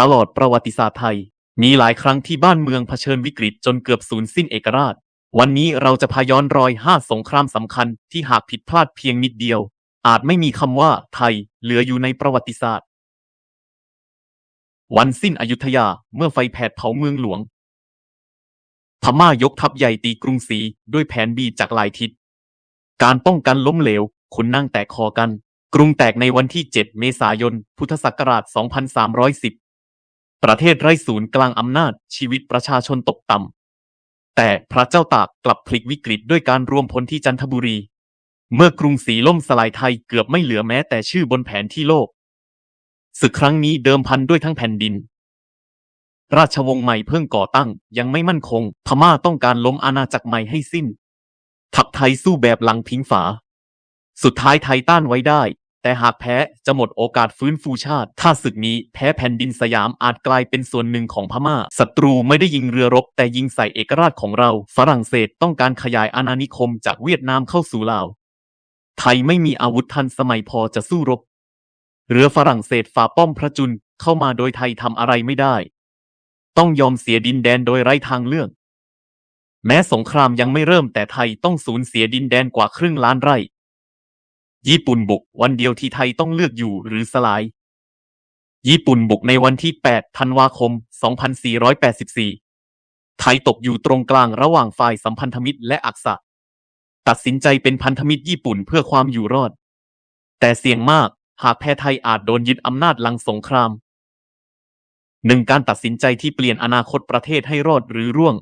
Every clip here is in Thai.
ตลอดประวัติศาสตร์ไทย มีหลายครั้งที่บ้านเมืองเผชิญวิกฤตจนเกือบสูญสิ้นเอกราช วันนี้เราจะพาย้อนรอยห้าสงครามสำคัญที่หากผิดพลาดเพียงนิดเดียว อาจไม่มีคำว่าไทยเหลืออยู่ในประวัติศาสตร์ วันสิ้นอยุธยาเมื่อไฟแผดเผาเมืองหลวง พม่ายกทัพใหญ่ตีกรุงศรีด้วยแผนบีจากหลายทิศ การป้องกันล้มเหลวขุนนั่งแตกคอกัน กรุงแตกในวันที่ 7 เมษายน พุทธศักราช 2310 ประเทศไร้ศูนย์กลางอำนาจชีวิตประชาชนตกต่ำ แต่พระเจ้าตากกลับพลิกวิกฤตด้วยการรวมพลที่จันทบุรี เมื่อกรุงศรีล่มสลายไทยเกือบไม่เหลือแม้แต่ชื่อบนแผนที่โลก ศึกครั้งนี้เดิมพันด้วยทั้งแผ่นดิน ราชวงศ์ใหม่เพิ่งก่อตั้งยังไม่มั่นคง พม่าต้องการล้มอาณาจักรใหม่ให้สิ้นทัพไทยสู้แบบหลังพิงฝา สุดท้ายไทยต้านไว้ได้ แต่หากแพ้จะหมดโอกาสฟื้นฟูชาติ ถ้าศึกนี้แพ้แผ่นดินสยามอาจกลายเป็นส่วนหนึ่งของพม่า ศัตรูไม่ได้ยิงเรือรบ แต่ยิงใส่เอกราชของเรา ฝรั่งเศสต้องการขยายอาณานิคมจากเวียดนามเข้าสู่ลาว ไทยไม่มีอาวุธทันสมัยพอจะสู้รบ เรือฝรั่งเศสฝ่าป้อมพระจุลเข้ามาโดยไทยทำอะไรไม่ได้ ต้องยอมเสียดินแดนโดยไร้ทางเลือก แม้สงครามยังไม่เริ่มแต่ไทยต้องสูญเสียดินแดนกว่าครึ่งล้านไร่ ญี่ปุ่นบุกวันเดียวที่ไทยต้องเลือกอยู่หรือสลาย ญี่ปุ่นบุกในวันที่ 8 ธันวาคม 2484 ไทยตกอยู่ตรงกลางระหว่างฝ่ายสัมพันธมิตรและอักษะ ตัดสินใจเป็นพันธมิตรญี่ปุ่นเพื่อความอยู่รอด แต่เสี่ยงมากหากแพ้ไทยอาจโดนยึดอำนาจหลังสงครามหนึ่งการตัดสินใจที่เปลี่ยนอนาคตประเทศให้รอดหรือร่วง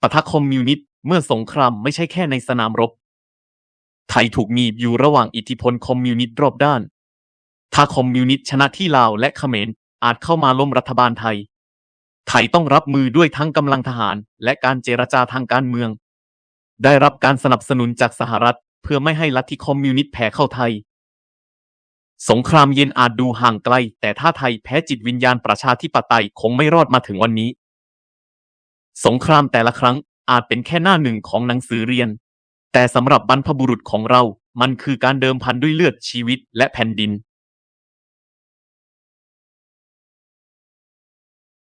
ปะทะคมมิวนิสต์เมื่อสงครามไม่ใช่แค่ในสนามรบ ไทยถูกมีบอยู่ระหว่างอิทธิพลคอมมิวนิสต์รอบด้าน ถ้าคอมมิวนิสต์ชนะที่ลาวและเขมรอาจเข้ามาล้มรัฐบาลไทย ไทยต้องรับมือด้วยทั้งกำลังทหาร และการเจรจาทางการเมือง ได้รับการสนับสนุนจากสหรัฐ เพื่อไม่ให้ลัทธิคอมมิวนิสต์แผ่เข้าไทย สงครามเย็นอาจดูห่างไกล แต่ถ้าไทยแพ้จิตวิญญาณประชาธิปไตยคงไม่รอดมาถึงวันนี้ สงครามแต่ละครั้งอาจเป็นแค่หน้าหนึ่งของหนังสือเรียน แต่สำหรับบรรพบุรุษของเรา มันคือการเดิมพันด้วยเลือดชีวิตและแผ่นดิน